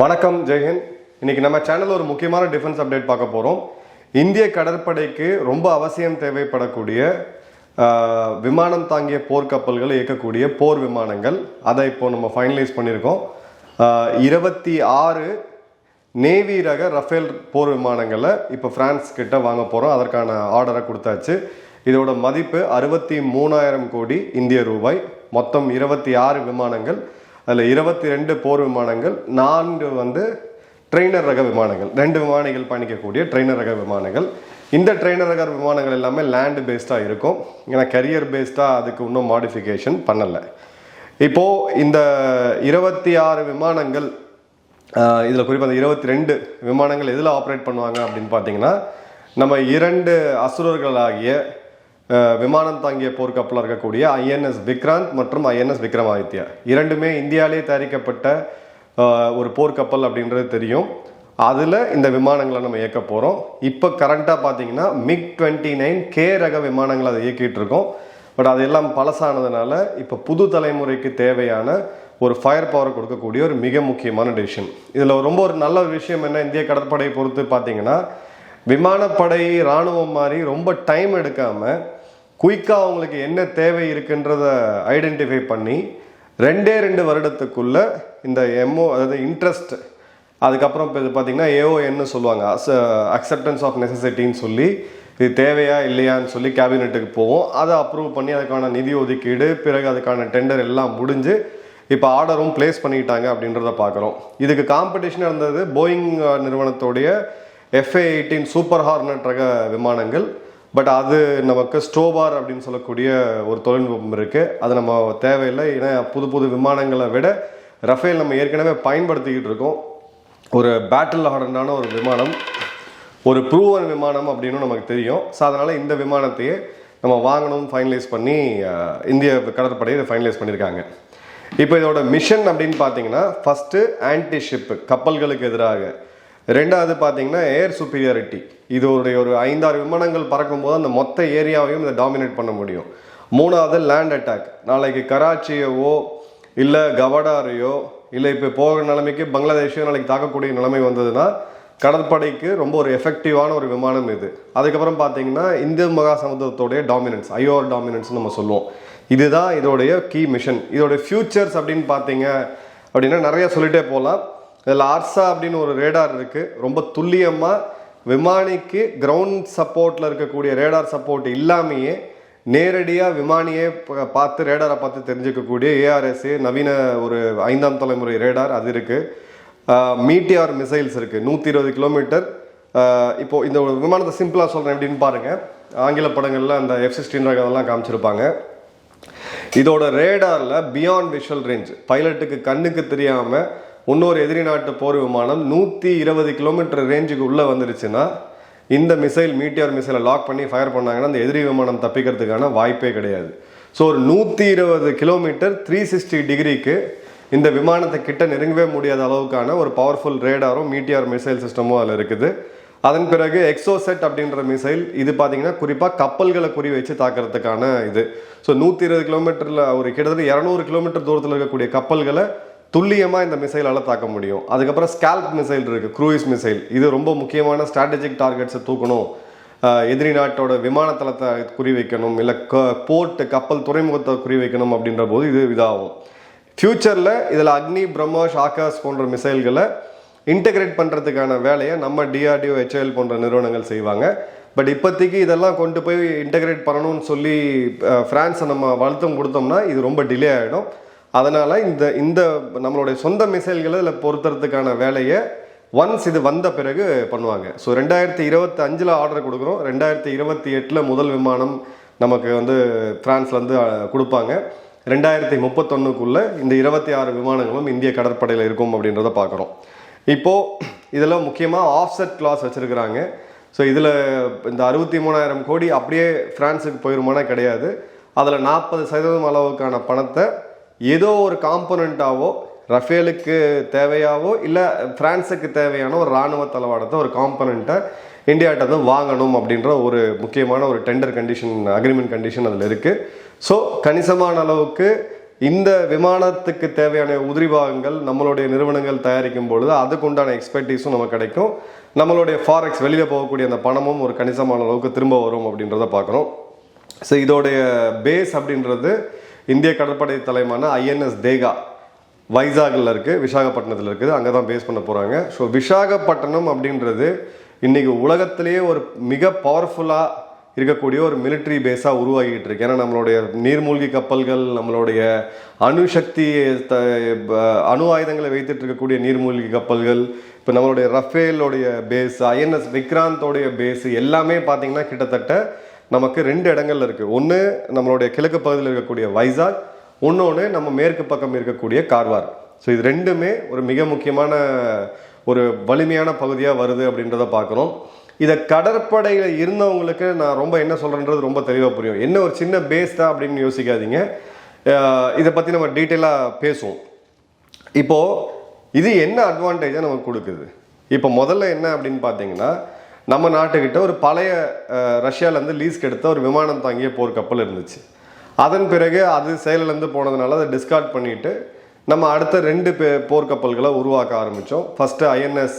வணக்கம் ஜெயஹிந்த் இன்னைக்கு நம்ம சேனலில் ஒரு முக்கியமான டிஃபென்ஸ் அப்டேட் பார்க்க போறோம். இந்திய கடற்படைக்கு ரொம்ப அவசியம் தேவைப்படக்கூடிய விமானம் தாங்கிய போர்க்கப்பல்களை இயக்கக்கூடிய போர் விமானங்கள். அதை இப்போ நம்ம ஃபைனலைஸ் பண்ணியிருக்கோம். இருபத்தி ஆறு நேவி ரக ரஃபேல் போர் விமானங்களை இப்போ பிரான்ஸ் கிட்ட வாங்க போகிறோம் அதற்கான ஆர்டரை கொடுத்தாச்சு. இதோட மதிப்பு அறுபத்தி மூணாயிரம் கோடி இந்திய ரூபாய். மொத்தம் இருபத்தி ஆறு விமானங்கள். அதில் இருபத்தி ரெண்டு போர் விமானங்கள் நான்கு வந்து ட்ரெயினர் ரக விமானங்கள். ரெண்டு விமானிகள் பயணிக்கக்கூடிய ட்ரெயினர் ரக விமானங்கள். இந்த ட்ரெயினர் ரக விமானங்கள் எல்லாமே லேண்ட் பேஸ்டாக இருக்கும். ஏன்னா கரியர் பேஸ்டாக அதுக்கு இன்னும் மாடிஃபிகேஷன் பண்ணலை. இப்போ இந்த இருபத்தி ஆறு விமானங்கள் இதில் குறிப்பாக அந்த இருபத்தி ரெண்டு விமானங்கள் எதில் ஆப்ரேட் பண்ணுவாங்க அப்படின்னு பார்த்தீங்கன்னா நம்ம இரண்டு அசுரர்களாகிய விமானம் தாங்கிய போர்க்கப்பலாக இருக்கக்கூடிய ஐஎன்எஸ் விக்ராந்த் மற்றும் ஐஎன்எஸ் விக்ரமாதித்யா. இரண்டுமே இந்தியாவிலே தயாரிக்கப்பட்ட ஒரு போர்க்கப்பல் அப்படின்றது தெரியும். அதில் இந்த விமானங்களை நம்ம இயக்க போகிறோம் இப்போ கரண்ட்டாக பார்த்தீங்கன்னா மிக் டுவெண்ட்டி நைன் கே ரக விமானங்களை அதை இயக்கிட்டு இருக்கோம். பட் அதெல்லாம் பழசானதுனால இப்போ புது தலைமுறைக்கு தேவையான ஒரு ஃபயர் பவர் கொடுக்கக்கூடிய ஒரு மிக முக்கியமான டிசிஷன் இதில் ரொம்ப ஒரு நல்ல ஒரு விஷயம் என்ன இந்திய கடற்படையை பொறுத்து பார்த்தீங்கன்னா விமானப்படை இராணுவம் மாதிரி ரொம்ப டைம் எடுக்காமல் குயிக்காக அவங்களுக்கு என்ன தேவை இருக்குன்றத ஐடென்டிஃபை பண்ணி ரெண்டே ரெண்டு வருடத்துக்குள்ளே இந்த எம்ஓ அதாவது இன்ட்ரெஸ்ட் அதுக்கப்புறம் இப்போ இது பார்த்தீங்கன்னா ஏஓஎன்னு சொல்லுவாங்க. அக்செப்டன்ஸ் ஆஃப் நெசசிட்டின்னு சொல்லி இது தேவையா இல்லையான்னு சொல்லி கேபினெட்டுக்கு போவோம். அதை அப்ரூவ் பண்ணி அதுக்கான நிதி ஒதுக்கீடு பிறகு அதுக்கான டெண்டர் எல்லாம் முடிஞ்சு இப்போ ஆர்டரும் ப்ளேஸ் பண்ணிட்டாங்க அப்படின்றத பார்க்குறோம் இதுக்கு காம்படிஷன் இருந்தது Boeing uh, நிறுவனத்துடைய F A eighteen super hornet ரக விமானங்கள். பட் அது நமக்கு ஸ்டோபார் அப்படின்னு சொல்லக்கூடிய ஒரு தொழில்நுட்பம் இருக்குது அது நம்ம தேவையில்லை. ஏன்னா புது புது விமானங்களை விட ரஃபேல் நம்ம ஏற்கனவே பயன்படுத்திக்கிட்டு இருக்கோம். ஒரு பேட்டில் ஹார்டனான ஒரு விமானம் ஒரு ப்ரூவன் விமானம் அப்படின்னு நமக்கு தெரியும். ஸோ அதனால் இந்த விமானத்தையே நம்ம வாங்கணும்னு ஃபைனலைஸ் பண்ணி இந்திய கடற்படையை இதை ஃபைனலைஸ் பண்ணியிருக்காங்க. இப்போ இதோட மிஷன் அப்படின்னு பார்த்தீங்கன்னா ஃபஸ்ட்டு ஆன்டி ஷிப் கப்பல்களுக்கு எதிராக. ரெண்டாவது பார்த்தீங்கன்னா ஏர் சுப்பீரியாரிட்டி இதோடைய ஒரு ஐந்தாறு விமானங்கள் பறக்கும்போது அந்த மொத்த ஏரியாவையும் இதை டாமினேட் பண்ண முடியும். மூணாவது லேண்ட் அட்டாக் நாளைக்கு கராச்சியவோ இல்லை கவடாரையோ இல்லை இப்போ போகிற நிலைமைக்கு பங்களாதேஷையோ நாளைக்கு தாக்கக்கூடிய நிலைமை வந்ததுன்னா கடற்படைக்கு ரொம்ப ஒரு எஃபெக்டிவான ஒரு விமானம் இது. அதுக்கப்புறம் பார்த்தீங்கன்னா இந்திய மகாசமுத்திரத்தோடைய டாமினன்ஸ் ஐஓஆர் டாமினன்ஸ் நம்ம சொல்லுவோம். இதுதான் இதோடைய கீ மிஷன் இதோடைய ஃபியூச்சர்ஸ் அப்படின்னு பார்த்தீங்க அப்படின்னா நிறைய சொல்லிட்டே போகலாம். இதில் ஆர்சா அப்படின்னு ஒரு ரேடார் இருக்குது ரொம்ப துல்லியமாக விமானிக்கு கிரவுண்ட் சப்போர்ட்டில் இருக்கக்கூடிய ரேடார் சப்போர்ட் இல்லாமையே நேரடியாக விமானியே பார்த்து ரேடாரை பார்த்து தெரிஞ்சுக்கக்கூடிய ஏஆர்எஸ்ஏ நவீன ஒரு ஐந்தாம் தலைமுறை ரேடார் அது இருக்குது மீட்டியார் மிசைல்ஸ் இருக்குது நூற்றி இருபது கிலோமீட்டர் இப்போ இந்த ஒரு விமானத்தை சிம்பிளாக சொல்கிறேன் எப்படின்னு பாருங்கள் ஆங்கில படங்களில் அந்த எஃப் சிக்ஸ்டீன் அதெல்லாம் காமிச்சிருப்பாங்க. இதோட ரேடாரில் பியாண்ட் விஷுவல் ரேஞ்ச் பைலட்டுக்கு கண்ணுக்கு தெரியாமல் இன்னொரு எதிரி நாட்டு போர் விமானம் நூற்றி இருபது கிலோமீட்டர் ரேஞ்சுக்கு உள்ளே வந்துருச்சுன்னா இந்த மிசைல் மீட்டியர் மிசைலை லாக் பண்ணி ஃபயர் பண்ணாங்கன்னா அந்த எதிரி விமானம் தப்பிக்கிறதுக்கான வாய்ப்பே கிடையாது. ஸோ ஒரு நூற்றி இருபது கிலோமீட்டர் த்ரீ சிக்ஸ்டி டிகிரிக்கு இந்த விமானத்தை கிட்ட நெருங்கவே முடியாத அளவுக்கான ஒரு பவர்ஃபுல் ரேடாரும் மீட்டியார் மிசைல் சிஸ்டமும் அதில் இருக்குது. அதன் பிறகு எக்ஸோசெட் அப்படின்ற மிசைல் இது பார்த்தீங்கன்னா குறிப்பாக கப்பல்களை குறி வச்சு தாக்கிறதுக்கான இது. ஸோ நூற்றி இருபது கிலோமீட்டரில் ஒரு கிட்டத்தட்ட இரநூறு கிலோமீட்டர் தூரத்தில் இருக்கக்கூடிய கப்பல்களை துல்லியமாக இந்த மிசைலால் தாக்க முடியும். அதுக்கப்புறம் ஸ்கேல்ப் மிசைல் இருக்குது க்ரூயிஸ் மிசைல் இது ரொம்ப முக்கியமான ஸ்ட்ராட்டஜிக் டார்கெட்ஸை தூக்கணும். எதிரி நாட்டோட விமானத்தளத்தை குறி வைக்கணும் இல்லை க போர்ட்டு கப்பல் துறைமுகத்தை குறி வைக்கணும் அப்படின்ற போது இது இதாகும். ஃப்யூச்சரில் இதில் அக்னி பிரம்மாஷ் ஆகாஷ் போன்ற மிசைல்களை இன்டகிரேட் பண்ணுறதுக்கான வேலையை நம்ம டிஆர்டிஓ ஹெச்எல் போன்ற நிறுவனங்கள் செய்வாங்க. பட் இப்போதைக்கு இதெல்லாம் கொண்டு போய் இன்டகிரேட் பண்ணணும்னு சொல்லி ஃப்ரான்ஸை நம்ம வழுத்தம் கொடுத்தோம்னா இது ரொம்ப டிலே ஆகிடும் அதனால் இந்த இந்த நம்மளுடைய சொந்த மிசைல்களை இதில் பொருத்துறதுக்கான வேலையை ஒன்ஸ் இது வந்த பிறகு பண்ணுவாங்க. ஸோ ரெண்டாயிரத்தி இருபத்தி அஞ்சில் ஆர்டர் கொடுக்குறோம். ரெண்டாயிரத்தி இருபத்தி எட்டில் முதல் விமானம் நமக்கு வந்து ஃப்ரான்ஸ்லேருந்து கொடுப்பாங்க. ரெண்டாயிரத்தி முப்பத்தொன்னுக்குள்ளே இந்த இருபத்தி ஆறு விமானங்களும் இந்திய கடற்படையில் இருக்கும் அப்படின்றத பார்க்குறோம். இப்போது இதில் முக்கியமாக ஆஃப்செட் கிளாஸ் வச்சுருக்கிறாங்க. ஸோ இதில் இந்த அறுபத்தி மூணாயிரம் கோடி அப்படியே ஃப்ரான்ஸுக்கு போயிருமானா கிடையாது. அதில் நாற்பது சதவீதம் அளவுக்கான பணத்தை ஏதோ ஒரு காம்பனண்ட்டாவோ ரஃபேலுக்கு தேவையாவோ இல்லை ஃப்ரான்ஸுக்கு தேவையான ஒரு இராணுவ தளவாடத்தை ஒரு காம்பனண்ட்டை இந்தியாட்ட தான் வாங்கணும் அப்படின்ற ஒரு முக்கியமான ஒரு டெண்டர் கண்டிஷன் அக்ரிமெண்ட் கண்டிஷன் அதில் இருக்குது ஸோ கணிசமான அளவுக்கு இந்த விமானத்துக்கு தேவையான உதிரி பாகங்கள் நம்மளுடைய நிறுவனங்கள் தயாரிக்கும் பொழுது அதுக்கு உண்டான எக்ஸ்பர்டீஸும் நமக்கு கிடைக்கும். நம்மளுடைய ஃபாரெக்ஸ் வெளியில் போகக்கூடிய அந்த பணமும் ஒரு கணிசமான அளவுக்கு திரும்ப வரும் அப்படின்றத பார்க்குறோம் ஸோ இதோடைய பேஸ் அப்படின்றது இந்திய கடற்படை தலைமான ஐஎன்எஸ் தேகா வைசாகில் இருக்குது விசாகப்பட்டினத்தில் இருக்குது. அங்கே தான் பேஸ் பண்ண போகிறாங்க ஸோ விசாகப்பட்டினம் அப்படின்றது இன்றைக்கி உலகத்திலேயே ஒரு மிக பவர்ஃபுல்லாக இருக்கக்கூடிய ஒரு மிலிட்ரி பேஸாக உருவாகிட்டு இருக்கு. ஏன்னா நம்மளுடைய நீர்மூழ்கி கப்பல்கள் நம்மளுடைய அணுசக்தி த அணு ஆயுதங்களை வைத்துட்டு இருக்கக்கூடிய நீர்மூழ்கி கப்பல்கள் இப்போ நம்மளுடைய ரஃபேலோடைய பேஸ் ஐஎன்எஸ் விக்ராந்தோடைய பேஸ் எல்லாமே பார்த்தீங்கன்னா கிட்டத்தட்ட நமக்கு ரெண்டு இடங்கள்ல இருக்குது ஒன்று நம்மளுடைய கிழக்கு பகுதியில் இருக்கக்கூடிய வைசாக் இன்னொன்று நம்ம மேற்கு பக்கம் இருக்கக்கூடிய கார்வார். ஸோ இது ரெண்டுமே ஒரு மிக முக்கியமான ஒரு வலிமையான பகுதியாக வருது அப்படின்றத பார்க்குறோம் இதை கடற்படையில் இருந்தவங்களுக்கு நான் ரொம்ப என்ன சொல்கிறேன்றது ரொம்ப தெளிவாக புரியும். என்ன ஒரு சின்ன பேஸ் தான் அப்படின்னு யோசிக்காதீங்க. இதை பற்றி நம்ம டீட்டெயிலாக பேசுவோம். இப்போது இது என்ன அட்வான்டேஜாக நமக்கு கொடுக்குது? இப்போ முதல்ல என்ன அப்படின்னு பார்த்தீங்கன்னா நம்ம நாட்டுக்கிட்ட ஒரு பழைய ரஷ்யாவிலேருந்து ரஷ்யாலேருந்து லீஸ்க்கு எடுத்த ஒரு விமானம் தாங்கிய போர்க்கப்பல் இருந்துச்சு. அதன் பிறகு அது செயலிலேருந்து போனதுனால அதை டிஸ்கார்ட் பண்ணிட்டு நம்ம அடுத்த ரெண்டு பே போர்க்கப்பல்களை உருவாக்க ஆரம்பித்தோம் ஃபஸ்ட்டு ஐஎன்எஸ்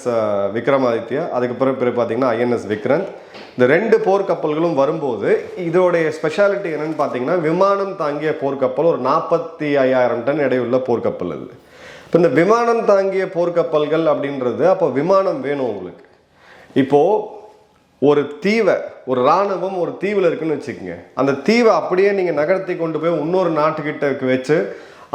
விக்ரமாதித்யா அதுக்கு பிறகு பிறகு பார்த்தீங்கன்னா ஐஎன்எஸ் விக்ரந்த். இந்த ரெண்டு போர்க்கப்பல்களும் வரும்போது இதோடைய ஸ்பெஷாலிட்டி என்னன்னு பார்த்தீங்கன்னா விமானம் தாங்கிய போர்க்கப்பல் ஒரு நாற்பத்தி ஐயாயிரம் டன் எடையுள்ள போர்க்கப்பல் அது. இப்போ இந்த விமானம் தாங்கிய போர்க்கப்பல்கள் அப்படின்றது அப்போ விமானம் வேணும் உங்களுக்கு. இப்போ ஒரு தீவை ஒரு ராணுவம் ஒரு தீவில் இருக்குன்னு வச்சுக்கோங்க. அந்த தீவை அப்படியே நீங்கள் நகர்த்தி கொண்டு போய் இன்னொரு நாட்டுக்கிட்ட வச்சு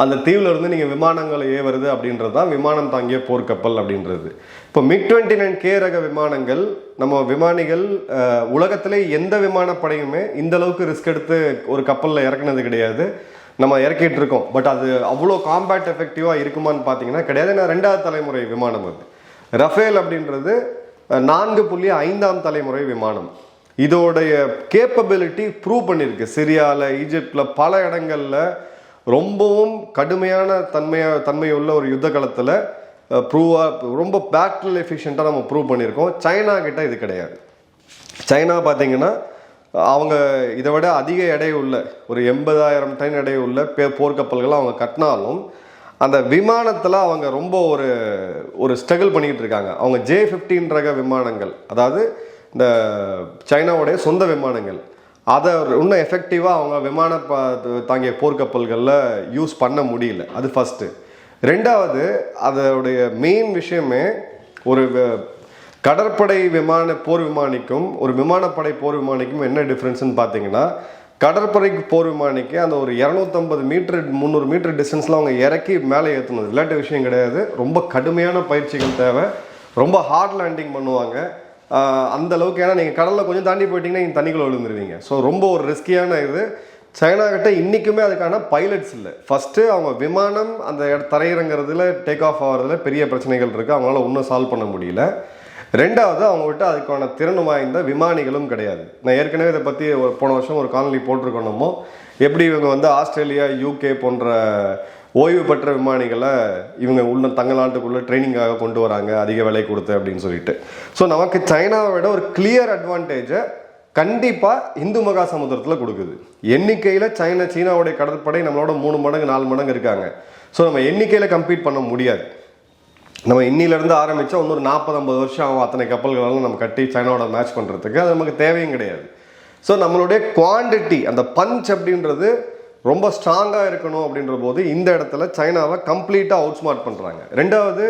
அந்த தீவில் இருந்து நீங்கள் விமானங்களை ஏவுறது அப்படின்றது தான் விமானம் தாங்கிய போர்க்கப்பல் அப்படின்றது. இப்போ மிக் டுவெண்ட்டி நைன் கே ரக விமானங்கள் நம்ம விமானிகள் உலகத்திலே எந்த விமானப்படையுமே இந்த அளவுக்கு ரிஸ்க் எடுத்து ஒரு கப்பலில் இறக்குனது கிடையாது. நம்ம இறக்கிட்டு இருக்கோம். பட் அது அவ்வளோ காம்பேக்ட் எஃபெக்டிவாக இருக்குமான்னு பார்த்தீங்கன்னா கிடையாது. ஏன்னா ரெண்டாவது தலைமுறை விமானம் அது. ரஃபேல் அப்படின்றது நான்கு புள்ளி ஐந்தாம் தலைமுறை விமானம். இதோடைய கேப்பபிலிட்டி ப்ரூவ் பண்ணியிருக்கு சிரியாவில் ஈஜிப்டில் பல இடங்களில் ரொம்பவும் கடுமையான தன்மையாக தன்மையுள்ள ஒரு யுத்த காலத்தில் ப்ரூவாக ரொம்ப பேட்டில் எஃபிஷியண்ட்டாக நம்ம ப்ரூவ் பண்ணியிருக்கோம் சைனா கிட்ட இது கிடையாது. சைனா பார்த்தீங்கன்னா அவங்க இதை விட அதிக எடை உள்ள ஒரு எண்பதாயிரம் டன் எடை உள்ள பே போர்க்கப்பல்களை அவங்க கட்டினாலும் அந்த விமானத்தில் அவங்க ரொம்ப ஒரு ஒரு ஸ்ட்ரகிள் பண்ணிக்கிட்டு இருக்காங்க. அவங்க ஜே ஃபிஃப்டீன் ரக விமானங்கள் அதாவது இந்த சைனாவுடைய சொந்த விமானங்கள் அதை இன்னும் எஃபெக்டிவாக அவங்க விமான பா தாங்கிய போர்க்கப்பல்களில் யூஸ் பண்ண முடியல. அது ஃபஸ்ட்டு ரெண்டாவது அதோடைய மெயின் விஷயமே ஒரு கடற்படை விமான போர் விமானிக்கும் ஒரு விமானப்படை போர் விமானிக்கும் என்ன டிஃப்ரென்ஸ்னு பார்த்தீங்கன்னா கடற்படைக்கு போர் விமானிக்கு அந்த ஒரு இரநூத்தம்பது மீட்டர் முந்நூறு மீட்டர் டிஸ்டன்ஸில் அவங்க இறக்கி மேலே ஏற்றணும் விளையாட்டு விஷயம் கிடையாது. ரொம்ப கடுமையான பயிற்சிகள் தேவை. ரொம்ப ஹார்ட் லேண்டிங் பண்ணுவாங்க. அந்த அளவுக்கு ஏன்னா நீங்கள் கடலில் கொஞ்சம் தாண்டி போயிட்டீங்கன்னா நீங்கள் தண்ணிக்குள்ள விழுந்துருவீங்க. ஸோ ரொம்ப ஒரு ரிஸ்கியான இது. சைனா கிட்ட இன்றைக்குமே அதுக்கான பைலட்ஸ் இல்லை. ஃபஸ்ட்டு அவங்க விமானம் அந்த தரையிறங்கிறதுல டேக் ஆஃப் ஆகிறதுல பெரிய பிரச்சனைகள் இருக்குது அவங்களால ஒன்றும் சால்வ் பண்ண முடியல. ரெண்டாவது அவங்ககிட்ட அதுக்கான திறன் வாய்ந்த விமானிகளும் கிடையாது. நான் ஏற்கனவே இதை பற்றி ஒரு போன வருஷம் ஒரு காணொலி போட்டிருக்கணுமோ எப்படி இவங்க வந்து ஆஸ்திரேலியா யூகே போன்ற ஓய்வு பெற்ற விமானிகளை இவங்க உள்ள தங்க நாட்டுக்குள்ளே ட்ரைனிங்காக கொண்டு வராங்க அதிக விலை கொடுத்து அப்படின்னு சொல்லிட்டு. ஸோ நமக்கு சைனாவை விட ஒரு கிளியர் அட்வான்டேஜை கண்டிப்பாக இந்து மகா சமுத்திரத்தில் கொடுக்குது. எண்ணிக்கையில் சைனா சீனாவுடைய கடற்படை நம்மளோட மூணு மடங்கு நாலு மடங்கு இருக்காங்க. ஸோ நம்ம எண்ணிக்கையில் கம்ப்ளீட் பண்ண முடியாது. நம்ம இன்னிலேருந்து ஆரம்பித்தா இன்னொரு நாற்பது ஐம்பது வருஷம் ஆகும் அத்தனை கப்பல்களெல்லாம் நம்ம கட்டி சைனாவோட மேட்ச் பண்ணுறதுக்கு அது நமக்கு தேவையும் கிடையாது. ஸோ நம்மளுடைய குவாண்டிட்டி அந்த பஞ்ச் அப்படின்றது ரொம்ப ஸ்ட்ராங்காக இருக்கணும் அப்படின்ற போது இந்த இடத்துல சைனாவை கம்ப்ளீட்டாக அவுட் ஸ்மார்ட் பண்ணுறாங்க ரெண்டாவது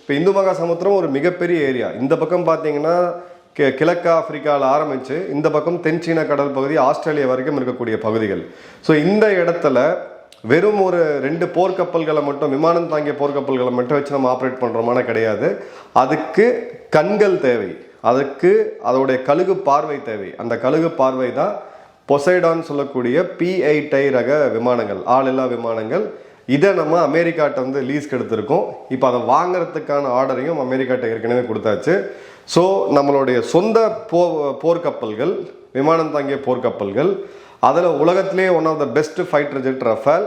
இப்போ இந்து மகா சமுத்திரம் ஒரு மிகப்பெரிய ஏரியா இந்த பக்கம் பார்த்தீங்கன்னா கி- கிழக்கு ஆப்பிரிக்காவில் ஆரம்பித்து இந்த பக்கம் தென் சீன கடல் பகுதி ஆஸ்திரேலியா வரைக்கும் இருக்கக்கூடிய பகுதிகள். ஸோ இந்த இடத்துல வெறும் ஒரு ரெண்டு போர்க்கப்பல்களை மட்டும் விமானம் தாங்கிய போர்க்கப்பல்களை மட்டும் வச்சு நம்ம ஆப்ரேட் பண்ணுறோமான கிடையாது. அதுக்கு கண்கள் தேவை. அதுக்கு அதோடைய கழுகு பார்வை தேவை. அந்த கழுகு பார்வை தான் பொசைடான் சொல்லக்கூடிய பிஐ ஐ ரக விமானங்கள் ஆளில்லா விமானங்கள். இதை நம்ம அமெரிக்காட்ட வந்து லீஸ்க்கு எடுத்திருக்கோம் இப்போ அதை வாங்குறதுக்கான ஆர்டரையும் அமெரிக்காட்ட ஏற்கனவே கொடுத்தாச்சு. ஸோ நம்மளுடைய சொந்த போ போர்க்கப்பல்கள் விமானம் தாங்கிய போர்க்கப்பல்கள் அதில் உலகத்திலே one of the best fighter jet Rafale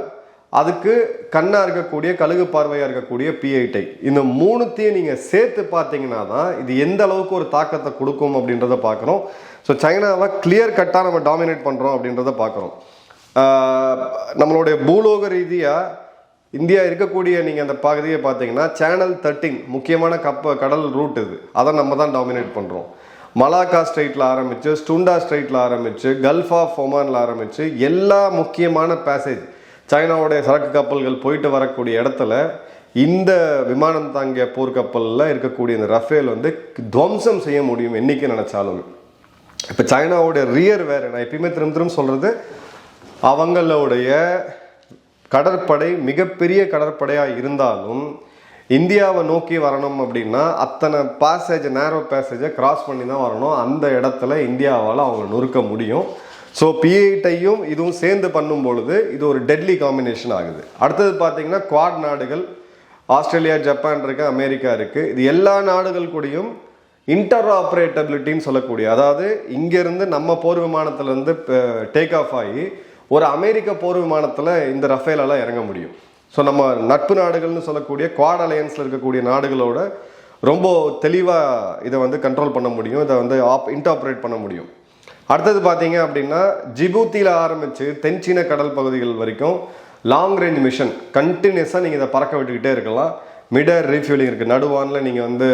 அதுக்கு கண்ணாக இருக்கக்கூடிய கழுகு பார்வையாக இருக்கக்கூடிய பிஐடை இந்த மூணுத்தையும் நீங்கள் சேர்த்து பார்த்தீங்கன்னா தான் இது எந்த அளவுக்கு ஒரு தாக்கத்தை கொடுக்கும் அப்படின்றத பார்க்குறோம். ஸோ சைனாவை கிளியர் கட்டாக நம்ம டாமினேட் பண்ணுறோம் அப்படின்றத பார்க்குறோம். நம்மளுடைய பூலோக ரீதியாக இந்தியா இருக்கக்கூடிய நீங்கள் அந்த பகுதியை பார்த்தீங்கன்னா சேனல் தேர்ட்டின் முக்கியமான கப்ப கடல் ரூட் இது. அதை நம்ம தான் டாமினேட் பண்ணுறோம் மலாக்கா ஸ்ட்ரைட்டில் ஆரம்பித்து ஸ்டுண்டா ஸ்ட்ரைட்டில் ஆரம்பித்து கல்ஃப் ஆஃப் ஒமானில் ஆரம்பித்து எல்லா முக்கியமான பேசேஜ் சைனாவுடைய சரக்கு கப்பல்கள் போயிட்டு வரக்கூடிய இடத்துல இந்த விமானம் தாங்கிய போர்க்கப்பலில் இருக்கக்கூடிய இந்த ரஃபேல் வந்து துவம்சம் செய்ய முடியும் என்றைக்கு நினச்சாலும். இப்போ சைனாவுடைய ரியர் வேறு நான் எப்பயுமே திரும்ப திரும்ப சொல்கிறது அவங்களுடைய கடற்படை மிகப்பெரிய கடற்படையாக இருந்தாலும் இந்தியாவை நோக்கி வரணும் அப்படின்னா அத்தனை பேசேஜ் நேரோ பேசேஜை கிராஸ் பண்ணி தான் வரணும். அந்த இடத்துல இந்தியாவால் அவங்க நொறுக்க முடியும். ஸோ பிஐட்டையும் இதுவும் சேர்ந்து பண்ணும் பொழுது இது ஒரு டெட்லி காம்பினேஷன் ஆகுது. அடுத்தது பார்த்தீங்கன்னா குவாட் நாடுகள் ஆஸ்திரேலியா ஜப்பான் இருக்கு அமெரிக்கா இருக்கு. இது எல்லா நாடுகள் கூடயும் இன்டர் ஆப்ரேட்டபிலிட்டின்னு சொல்லக்கூடிய அதாவது இங்கேருந்து நம்ம போர் விமானத்துலேருந்து டேக் ஆஃப் ஆகி ஒரு அமெரிக்க போர் விமானத்தில் இந்த ரஃபேலெல்லாம் இறங்க முடியும். ஸோ நம்ம நட்பு நாடுகள்னு சொல்லக்கூடிய குவாட் அலையன்ஸில் இருக்கக்கூடிய நாடுகளோட ரொம்ப தெளிவாக இதை வந்து கண்ட்ரோல் பண்ண முடியும். இதை வந்து ஆப் இன்டாப்ரேட் பண்ண முடியும். அடுத்தது பார்த்தீங்க அப்படின்னா ஜிபூத்தியில் ஆரம்பித்து தென்சீன கடல் பகுதிகள் வரைக்கும் லாங் ரேஞ்ச் மிஷன் கண்டினியூஸாக நீங்கள் இதை பறக்க விட்டுக்கிட்டே இருக்கலாம். மிடர் ரீஃபியூலிங் இருக்குது நடுவானில் நீங்கள் வந்து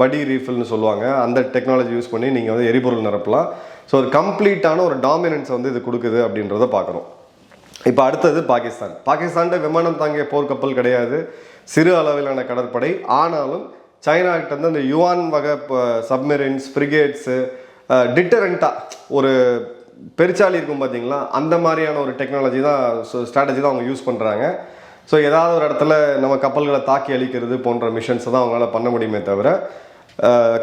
படி ரீஃபில்னு சொல்லுவாங்க. அந்த டெக்னாலஜி யூஸ் பண்ணி நீங்கள் வந்து எரிபொருள் நிரப்பலாம். ஸோ ஒரு கம்ப்ளீட்டான ஒரு டாமினன்ஸ் வந்து இது கொடுக்குது அப்படின்றத பார்க்குறோம் இப்போ அடுத்தது பாகிஸ்தான். பாகிஸ்தான்கிட்ட விமானம் தாங்கிய போர்க்கப்பல் கிடையாது. சிறு அளவிலான கடற்படை. ஆனாலும் சைனா கிட்ட இருந்து யுவான் வகை சப்மெரின்ஸ் ஃப்ரிகேட்ஸு டிட்டரண்ட்டாக ஒரு பெருச்சாலி இருக்கும் பார்த்தீங்களா அந்த மாதிரியான ஒரு டெக்னாலஜி தான் ஸ்ட்ராட்டஜி தான் அவங்க யூஸ் பண்ணுறாங்க ஸோ ஏதாவது ஒரு இடத்துல நம்ம கப்பல்களை தாக்கி அழிக்கிறது போன்ற மிஷன்ஸை தான் அவங்களால பண்ண முடியுமே தவிர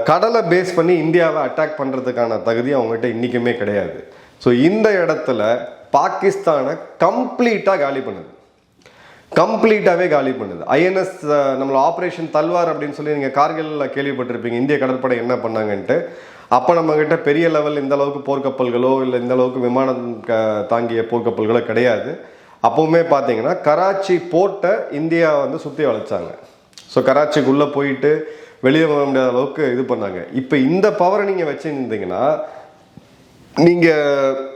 கடலை பேஸ் பண்ணி இந்தியாவை அட்டாக் பண்ணுறதுக்கான தகுதி அவங்ககிட்ட இன்றைக்குமே கிடையாது. ஸோ இந்த இடத்துல பாகிஸ்தானை கம்ப்ளீட்டாக காலி பண்ணுது. கம்ப்ளீட்டாகவே காலி பண்ணுது. ஐஎன்எஸ் நம்மளை ஆப்ரேஷன் தல்வார் அப்படின்னு சொல்லி நீங்கள் கார்கிலில் கேள்விப்பட்டிருப்பீங்க. இந்திய கடற்படை என்ன பண்ணாங்கன்ட்டு. அப்போ நம்மக்கிட்ட பெரிய லெவல் இந்த அளவுக்கு போர்க்கப்பல்களோ இல்லை இந்த அளவுக்கு விமானம் க- தாங்கிய போர்க்கப்பல்களோ கிடையாது. அப்போவுமே பார்த்தீங்கன்னா கராச்சி போர்ட்டை இந்தியா வந்து சுற்றி வளைச்சாங்க. ஸோ கராச்சிக்குள்ளே போயிட்டு வெளியே வர முடியாத அளவுக்கு இது பண்ணாங்க. இப்போ இந்த பவரை நீங்கள் வச்சுருந்தீங்கன்னா நீங்கள்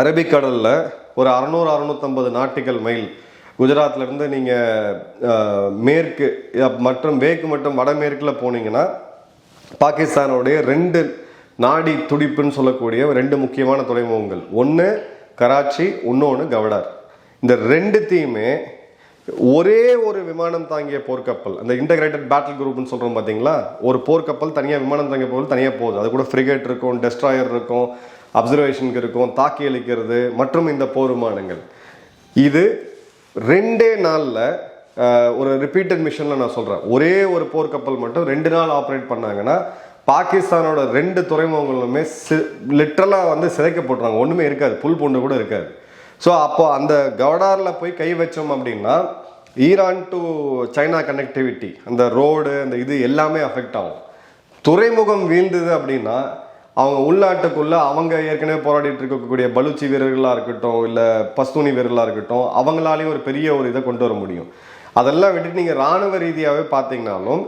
அரபிக்கடலில் ஒரு அறநூறு அறுநூத்தம்பது நாட்டிக்கல் மைல். குஜராத்லேருந்து நீங்கள் மேற்கு மற்றும் மேற்கு மற்றும் வடமேற்கில் போனீங்கன்னா பாகிஸ்தானுடைய ரெண்டு நாடி துடிப்புன்னு சொல்லக்கூடிய ரெண்டு முக்கியமான துறைமுகங்கள். ஒன்று கராச்சி இன்னொன்று கவடார். இந்த ரெண்டுத்தையுமே ஒரே ஒரு விமானம் தாங்கிய போர்க்கப்பல் அந்த இன்டகிரேட்டட் பேட்டில் குரூப்னு சொல்கிறோம் பார்த்தீங்களா ஒரு போர்க்கப்பல் தனியாக விமானம் தாங்கிய போர் தனியாக போகுது. அது கூட ஃப்ரிகேட் இருக்கும் டெஸ்ட்ராயர் இருக்கும் அப்சர்வேஷனுக்கு இருக்கும் தாக்கி அளிக்கிறது மற்றும் இந்த போர்மானங்கள் இது ரெண்டே நாளில் ஒரு ரிப்பீட்டட் மிஷனில் நான் சொல்கிறேன் ஒரே ஒரு போர்க்கப்பல் மட்டும் ரெண்டு நாள் ஆப்ரேட் பண்ணாங்கன்னா பாகிஸ்தானோட ரெண்டு துறைமுகங்களுமே சி லிட்ரலாக வந்து சிதைக்கப்படுறாங்க ஒன்றுமே இருக்காது. புல் பூண்டு கூட இருக்காது. ஸோ அப்போ அந்த கவடாரில் போய் கை வச்சோம் அப்படின்னா ஈரான் டு சைனா கனெக்டிவிட்டி அந்த ரோடு அந்த இது எல்லாமே அஃபெக்ட் ஆகும். துறைமுகம் வீழ்ந்தது அப்படின்னா அவங்க உள்நாட்டுக்குள்ளே அவங்க ஏற்கனவே போராடிட்டு இருக்கக்கூடிய பலூச்சி வீரர்களாக இருக்கட்டும் இல்லை பஸ்தூனி வீரர்களாக இருக்கட்டும் அவங்களாலையும் ஒரு பெரிய ஒரு இதை கொண்டு வர முடியும். அதெல்லாம் விட்டுட்டு நீங்கள் ராணுவ ரீதியாகவே பார்த்தீங்கனாலும்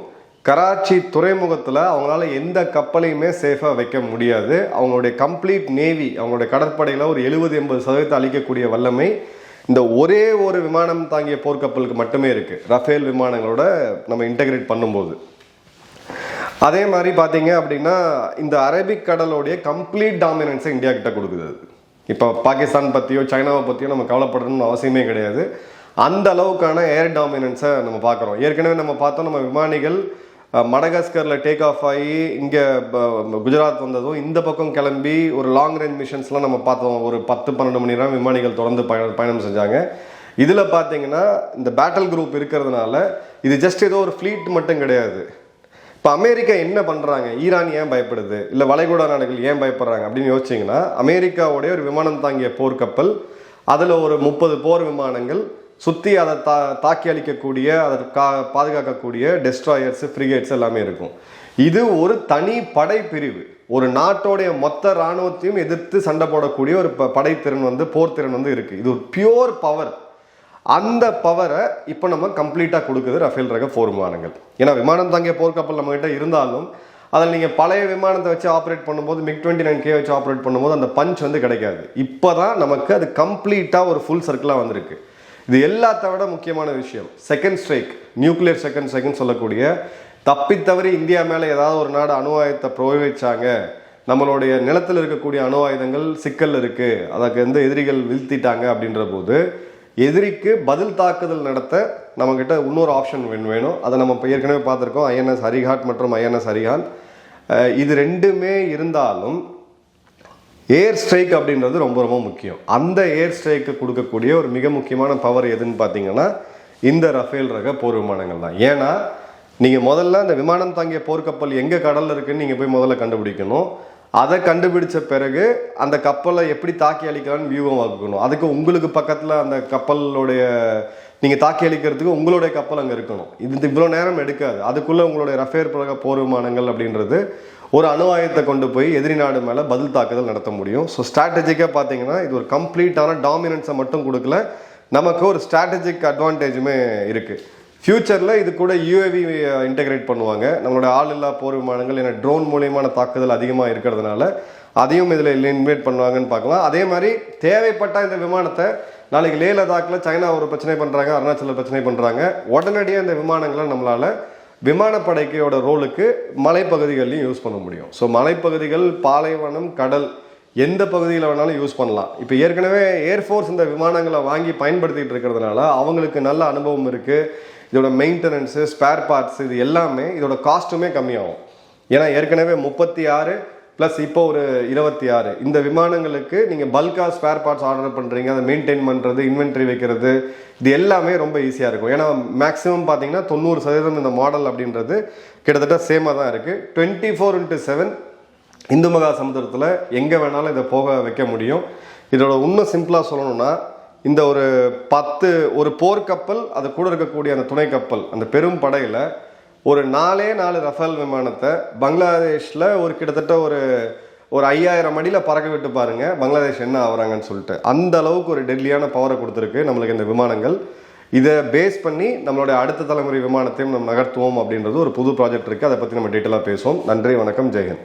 கராச்சி துறைமுகத்தில் அவங்களால எந்த கப்பலையுமே சேஃபாக வைக்க முடியாது. அவங்களுடைய கம்ப்ளீட் நேவி அவங்களுடைய கடற்படையில் ஒரு எழுபது எண்பது சதவீதத்தை அளிக்கக்கூடிய வல்லமை இந்த ஒரே ஒரு விமானம் தாங்கிய போர்க்கப்பலுக்கு மட்டுமே இருக்குது ரஃபேல் விமானங்களோட நம்ம இன்டகிரேட் பண்ணும்போது. அதே மாதிரி பார்த்தீங்க அப்படின்னா இந்த அரபிக் கடலோடைய கம்ப்ளீட் டாமினன்ஸை இந்தியா கிட்ட கொடுக்குது அது. இப்போ பாகிஸ்தான் பற்றியோ சைனாவை பற்றியோ நம்ம கவலைப்படணும்னு அவசியமே கிடையாது. அந்த அளவுக்கான ஏர் டாமினன்ஸை நம்ம பார்க்குறோம். ஏற்கனவே நம்ம பார்த்தோம் நம்ம விமானிகள் மடகாஸ்கரில் டேக் ஆஃப் ஆகி இங்கே குஜராத் வந்ததும் இந்த பக்கம் கிளம்பி ஒரு லாங் ரேஞ்ச் மிஷன்ஸ்லாம் நம்ம பார்த்தோம். ஒரு பத்து பன்னெண்டு மணி நேரம் விமானிகள் தொடர்ந்து பயணம் பயணம் செஞ்சாங்க. இதில் பார்த்தீங்கன்னா இந்த பேட்டல் குரூப் இருக்கிறதுனால இது ஜஸ்ட் ஏதோ ஒரு ஃப்ளீட் மட்டும் கிடையாது. இப்போ அமெரிக்கா என்ன பண்ணுறாங்க ஈரான் ஏன் பயப்படுது? இல்லை வளைகுடா நாடுகள் ஏன் பயப்படுறாங்க? அப்படின்னு யோசிச்சிங்கன்னா அமெரிக்காவுடைய ஒரு விமானம் தாங்கிய போர்க்கப்பல் அதில் ஒரு முப்பது போர் விமானங்கள் சுற்றி அதை தா தாக்கி அளிக்கக்கூடிய அதை கா பாதுகாக்கக்கூடிய டெஸ்ட்ராயர்ஸ் ஃப்ரிகேட்ஸ் எல்லாமே இருக்கும். இது ஒரு தனி படை பிரிவு ஒரு நாட்டோடைய மொத்த இராணுவத்தையும் எதிர்த்து சண்டை போடக்கூடிய ஒரு ப- படைத்திறன் வந்து போர்த்திறன் வந்து இருக்குது இது ஒரு பியோர் பவர் அந்த பவரை இப்போ நம்ம கம்ப்ளீட்டாக கொடுக்குது ரஃபேல் ரக போர் விமானங்கள். ஏன்னா விமானம் தாங்கிய போர்க்கப்பல் நம்மகிட்ட இருந்தாலும் அதில் நீங்கள் பழைய விமானத்தை வச்சு ஆப்ரேட் பண்ணும்போது மிக் டுவெண்ட்டி நைன் கே வச்சு ஆப்ரேட் பண்ணும்போது அந்த பஞ்ச் வந்து கிடைக்காது. இப்போ தான் நமக்கு அது கம்ப்ளீட்டாக ஒரு ஃபுல் சர்க்கிளாக வந்திருக்கு. இது எல்லாத்த விட முக்கியமான விஷயம். செகண்ட் ஸ்ட்ரைக் நியூக்ளியர் செகண்ட் ஸ்ட்ரைக்னு சொல்லக்கூடிய தப்பித்தவறி இந்தியா மேலே ஏதாவது ஒரு நாடு அணு ஆயுதத்தை பிரயோகிச்சாங்க நம்மளுடைய நிலத்தில் இருக்கக்கூடிய அணு ஆயுதங்கள் சிக்கல் இருக்குது அதற்கு வந்து எதிரிகள் வீழ்த்திட்டாங்க அப்படின்ற போது எதிரிக்கு பதில் தாக்குதல் நடத்த நம்மக்கிட்ட இன்னொரு ஆப்ஷன் வேணும் வேணும். அதை நம்ம இப்போ ஏற்கனவே பார்த்துருக்கோம் ஐஎன்எஸ் ஹரிகாட் மற்றும் ஐஎன்எஸ் ஹரிஹான் இது ரெண்டுமே இருந்தாலும் ஏர் ஸ்ட்ரைக் அப்படின்றது ரொம்ப ரொம்ப முக்கியம். அந்த ஏர் ஸ்ட்ரைக்கு கொடுக்கக்கூடிய ஒரு மிக முக்கியமான பவர் எதுன்னு பார்த்தீங்கன்னா இந்த ரஃபேல் ரக போர் விமானங்கள் தான். ஏன்னா நீங்கள் முதல்ல அந்த விமானம் தாங்கிய போர்க்கப்பல் எங்கே கடலில் இருக்குன்னு நீங்கள் போய் முதல்ல கண்டுபிடிக்கணும். அதை கண்டுபிடிச்ச பிறகு அந்த கப்பலை எப்படி தாக்கி அழிக்கலாம்னு வியூகம் வகுக்கணும். அதுக்கு உங்களுக்கு பக்கத்தில் அந்த கப்பலுடைய நீங்கள் தாக்கி அழிக்கிறதுக்கு உங்களுடைய கப்பல் அங்கே இருக்கணும். இது இவ்வளோ நேரம் எடுக்காது. அதுக்குள்ளே உங்களுடைய ரஃபேர் பழக போர் விமானங்கள் அப்படின்றது ஒரு அணு ஆயுதத்தை கொண்டு போய் எதிரி நாடு மேலே பதில் தாக்குதல் நடத்த முடியும். ஸோ ஸ்ட்ராட்டஜிக்காக பார்த்தீங்கன்னா இது ஒரு கம்ப்ளீட்டான டாமினன்ஸை மட்டும் கொடுக்கல. நமக்கு ஒரு ஸ்ட்ராட்டஜிக் அட்வான்டேஜுமே இருக்குது ஃப்யூச்சரில் இது கூட யூஏவி இன்டெகிரேட் பண்ணுவாங்க. நம்மளோட ஆள் இல்லா போர் விமானங்கள் ஏன்னா ட்ரோன் மூலியமான தாக்குதல் அதிகமாக இருக்கிறதுனால அதையும் இதில் இன்வைட் பண்ணுவாங்கன்னு பார்க்கலாம். அதே மாதிரி தேவைப்பட்ட இந்த விமானத்தை நாளைக்கு லே லதாக்கில் சைனா ஒரு பிரச்சனை பண்ணுறாங்க அருணாச்சலில் பிரச்சனை பண்ணுறாங்க உடனடியாக இந்த விமானங்களை நம்மளால் விமானப்படைக்கையோட ரோலுக்கு மலைப்பகுதிகள்லையும் யூஸ் பண்ண முடியும். ஸோ மலைப்பகுதிகள் பாலைவனம் கடல் எந்த பகுதியில் வேணாலும் யூஸ் பண்ணலாம். இப்போ ஏற்கனவே ஏர்ஃபோர்ஸ் இந்த விமானங்களை வாங்கி பயன்படுத்திகிட்டு இருக்கிறதுனால அவங்களுக்கு நல்ல அனுபவம் இருக்குது இதோட மெயின்டெனன்ஸு ஸ்பேர் பார்ட்ஸ் இது எல்லாமே இதோட காஸ்ட்டுமே கம்மியாகும். ஏன்னா ஏற்கனவே முப்பத்தி ஆறு ப்ளஸ் இப்போ ஒரு இருபத்தி ஆறு. இந்த விமானங்களுக்கு நீங்கள் பல்காக ஸ்பேர் பார்ட்ஸ் ஆர்டர் பண்ணுறீங்க அதை மெயின்டைன் பண்ணுறது இன்வென்ட்ரி வைக்கிறது இது எல்லாமே ரொம்ப ஈஸியாக இருக்கும். ஏன்னா மேக்ஸிமம் பார்த்தீங்கன்னா தொண்ணூறு சதவீதம் இந்த மாடல் அப்படின்றது கிட்டத்தட்ட சேமாக தான் இருக்குது டுவெண்ட்டி ஃபோர் இன்ட்டு செவன் இந்து மகா சமுத்திரத்தில் எங்கே வேணாலும் இதை போக வைக்க முடியும். இதோட இன்னும் சிம்பிளாக சொல்லணும்னா இந்த ஒரு பத்து ஒரு போர்க்கப்பல் அது கூட இருக்கக்கூடிய அந்த துணை கப்பல் அந்த பெரும் படையில் ஒரு நாலே நாலு ரஃபேல் விமானத்தை பங்களாதேஷில் ஒரு கிட்டத்தட்ட ஒரு ஒரு ஐயாயிரம் அடியில் பறக்க விட்டு பாருங்கள் பங்களாதேஷ் என்ன ஆகுறாங்கன்னு சொல்லிட்டு. அந்த அளவுக்கு ஒரு டெல்லியான பவரை கொடுத்துருக்கு நம்மளுக்கு இந்த விமானங்கள். இதை பேஸ் பண்ணி நம்மளுடைய அடுத்த தலைமுறை விமானத்தையும் நம்ம நகர்த்துவோம் அப்படின்றது ஒரு புது ப்ராஜெக்ட் இருக்குது அதை பற்றி நம்ம டீட்டெயிலாக பேசுவோம். நன்றி வணக்கம் ஜெயஹிந்த்.